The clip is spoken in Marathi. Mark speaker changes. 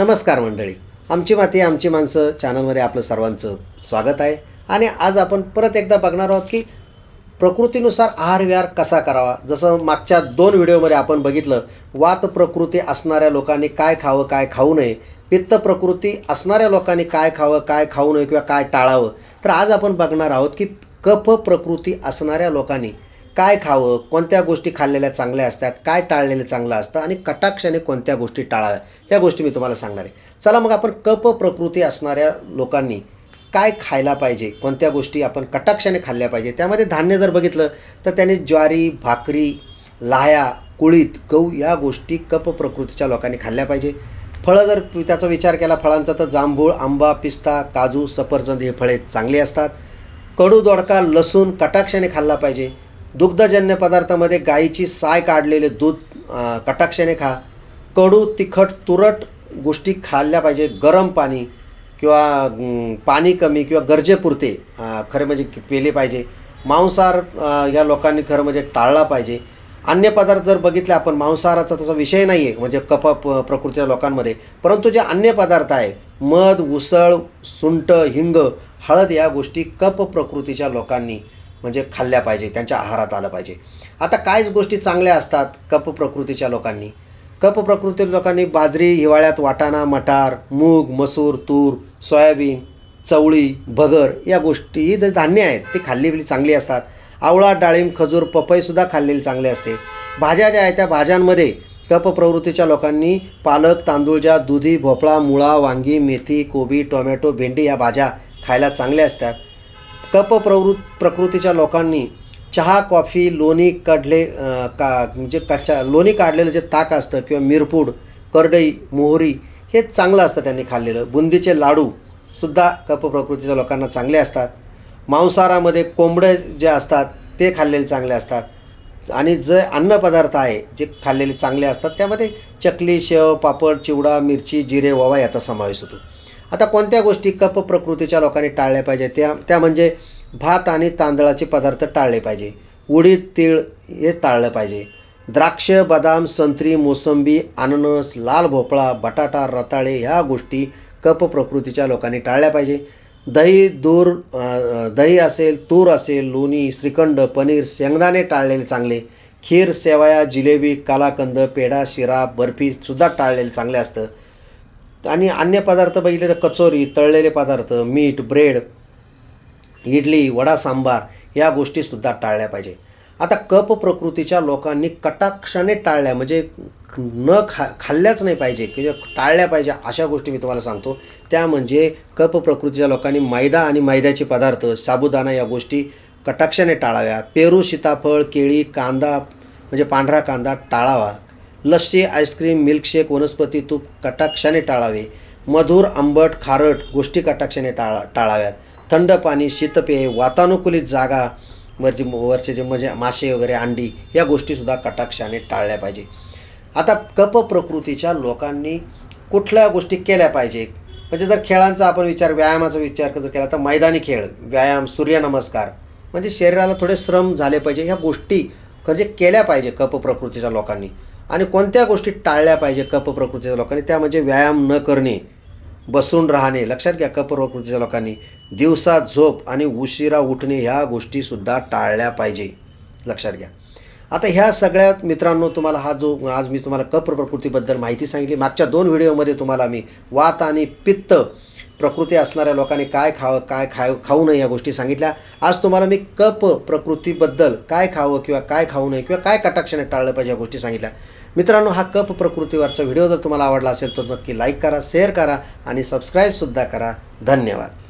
Speaker 1: नमस्कार मंडळी. आमची माती आमची माणसं चॅनलमध्ये आपलं सर्वांचं स्वागत आहे. आणि आज आपण परत एकदा बघणार आहोत की प्रकृतीनुसार आहार विहार कसा करावा? जसं मागच्या दोन व्हिडिओमध्ये आपण बघितलं वात प्रकृती असणाऱ्या लोकांनी काय खावं काय खाऊ नये पित्त प्रकृती असणाऱ्या लोकांनी काय खावं काय खाऊ नये किंवा काय टाळावं. तर आज आपण बघणार आहोत की कफ प्रकृती असणाऱ्या लोकांनी काय खावं कोणत्या गोष्टी खाल्लेल्या चांगल्या असतात काय टाळलेलं चांगलं असतं आणि कटाक्षाने कोणत्या गोष्टी टाळाव्या ह्या गोष्टी मी तुम्हाला सांगणार आहे. चला मग आपण कप प्रकृती असणाऱ्या लोकांनी काय खायला पाहिजे कोणत्या गोष्टी आपण कटाक्षाने खाल्ल्या पाहिजे त्यामध्ये धान्य जर बघितलं तर त्याने ज्वारी भाकरी लाया कुळीत गहू या गोष्टी कप प्रकृतीच्या लोकांनी खाल्ल्या पाहिजे. फळं जर त्याचा विचार केला फळांचा तर जांभूळ आंबा पिस्ता काजू सफरचंद हे फळे चांगली असतात. कडू दोडका लसूण कटाक्षाने खाल्ला पाहिजे. दुग्धजन्य पदार्थामध्ये गाईची साय काढलेले दूध अं, कटाक्षाने खा. कडू तिखट तुरट गोष्टी खाल्ल्या पाहिजे. गरम पाणी किंवा पाणी कमी किंवा गरजेपुरते खरे म्हणजे पेले पाहिजे. मांसाहार या लोकांनी खरं म्हणजे टाळला पाहिजे. अन्य पदार्थ जर बघितले आपण मांसाहाराचा तसा विषय नाही आहे म्हणजे कप प्रकृतीच्या लोकांमध्ये. परंतु जे अन्य पदार्थ आहे मध उसळ सुंट हिंग हळद या गोष्टी कप प्रकृतीच्या लोकांनी म्हणजे खाल्ल्या पाहिजे त्यांच्या आहारात आलं पाहिजे. आता काहीच गोष्टी चांगल्या असतात कप प्रकृतीच्या लोकांनी. कप प्रकृती लोकांनी बाजरी हिवाळ्यात वाटाणा मटार मूग मसूर तूर सोयाबीन चवळी भगर या गोष्टी ही धान्य आहेत ती खाल्लेली चांगली असतात. आवळा डाळिंब खजूर पपईसुद्धा खाल्लेली चांगली असते. भाज्या ज्या आहेत त्या भाज्यांमध्ये कप प्रवृत्तीच्या लोकांनी पालक तांदूळजा दुधी भोपळा मुळा वांगी मेथी कोबी टोमॅटो भेंडी या भाज्या खायला चांगल्या असतात. कप प्रवृत प्रकृतीच्या लोकांनी चहा कॉफी लोणी काढले का म्हणजे कच्च्या लोणी काढलेलं जे ताक असतं किंवा मिरपूड करडई मोहरी हे चांगलं असतं त्यांनी खाल्लेलं. बुंदीचे लाडू सुद्धा कप प्रकृतीच्या लोकांना चांगले असतात. मांसाहारामध्ये कोंबडे जे असतात ते खाल्लेले चांगले असतात. आणि जे अन्नपदार्थ आहे जे खाल्लेले चांगले असतात त्यामध्ये चकली शेव पापड चिवडा मिरची जिरे ववा याचा समावेश होतो. आता कोणत्या गोष्टी कप प्रकृतीच्या लोकांनी टाळल्या पाहिजे? त्या त्या म्हणजे भात आणि तांदळाचे पदार्थ टाळले पाहिजे. उडीद तीळ हे टाळलं पाहिजे. द्राक्ष बदाम संत्री मोसंबी अननस लाल भोपळा बटाटा रताळे ह्या गोष्टी कप प्रकृतीच्या लोकांनी टाळल्या पाहिजे. दही दूर दही असेल तूर असेल लोणी श्रीखंड पनीर शेंगदाणे टाळलेले चांगले. खीर सेवया जिलेबी कालाकंद पेढा शिरा बर्फीसुद्धा टाळलेलं चांगले असतं. आणि अन्य पदार्थ बघितले तर कचोरी तळलेले पदार्थ मीठ ब्रेड इडली वडा सांबार या गोष्टीसुद्धा टाळल्या पाहिजे. आता कप प्रकृतीच्या लोकांनी कटाक्षाने टाळल्या म्हणजे न खा खाल्ल्याच नाही पाहिजे किंवा टाळल्या पाहिजे अशा गोष्टी मी तुम्हाला सांगतो. त्या म्हणजे कप प्रकृतीच्या लोकांनी मैदा आणि मैद्याचे पदार्थ साबुदाणा या गोष्टी कटाक्षाने टाळाव्या. पेरू सीताफळ केळी कांदा म्हणजे पांढरा कांदा टाळावा. लस्सी आईस्क्रीम मिल्कशेक वनस्पती तूप कटाक्षाने टाळावे. मधुर आंबट खारट गोष्टी कटाक्षाने टाळा टाळाव्यात. थंड पाणी शीतपेय वातानुकूलित जागा वरची वरचे जे म्हणजे मासे वगैरे अंडी या गोष्टीसुद्धा कटाक्षाने टाळल्या पाहिजे. आता कप प्रकृतीच्या लोकांनी कुठल्या गोष्टी केल्या पाहिजे? म्हणजे जर खेळांचा आपण विचार व्यायामाचा विचार जर केला तर मैदानी खेळ व्यायाम सूर्यनमस्कार म्हणजे शरीराला थोडे श्रम झाले पाहिजे ह्या गोष्टी म्हणजे केल्या पाहिजे कप प्रकृतीच्या लोकांनी. आणि कोणत्या गोष्टी टाळल्या पाहिजे कप प्रकृतीच्या लोकांनी? त्या म्हणजे व्यायाम न करणे बसून राहणे. लक्षात घ्या कप प्रकृतीच्या लोकांनी दिवसा झोप आणि उशिरा उठणे ह्या गोष्टीसुद्धा टाळल्या पाहिजे. लक्षात घ्या. आता ह्या सगळ्या मित्रांनो तुम्हाला हा जो आज मी तुम्हाला कप प्रकृतीबद्दल माहिती सांगितली. मागच्या दोन व्हिडिओमध्ये तुम्हाला मी वात आणि पित्त प्रकृती असणाऱ्या लोकांनी काय खावं काय खाय खाऊ नये या गोष्टी सांगितल्या. आज तुम्हाला मी कप प्रकृतीबद्दल काय खावं किंवा काय खाऊ नये किंवा काय कटाक्षाने टाळलं पाहिजे या गोष्टी सांगितल्या. मित्रांनो हा कप प्रकृतीवरचा व्हिडिओ जर तुम्हाला आवडला असेल तर नक्की लाईक करा शेअर करा आणि सबस्क्राईबसुद्धा करा. धन्यवाद.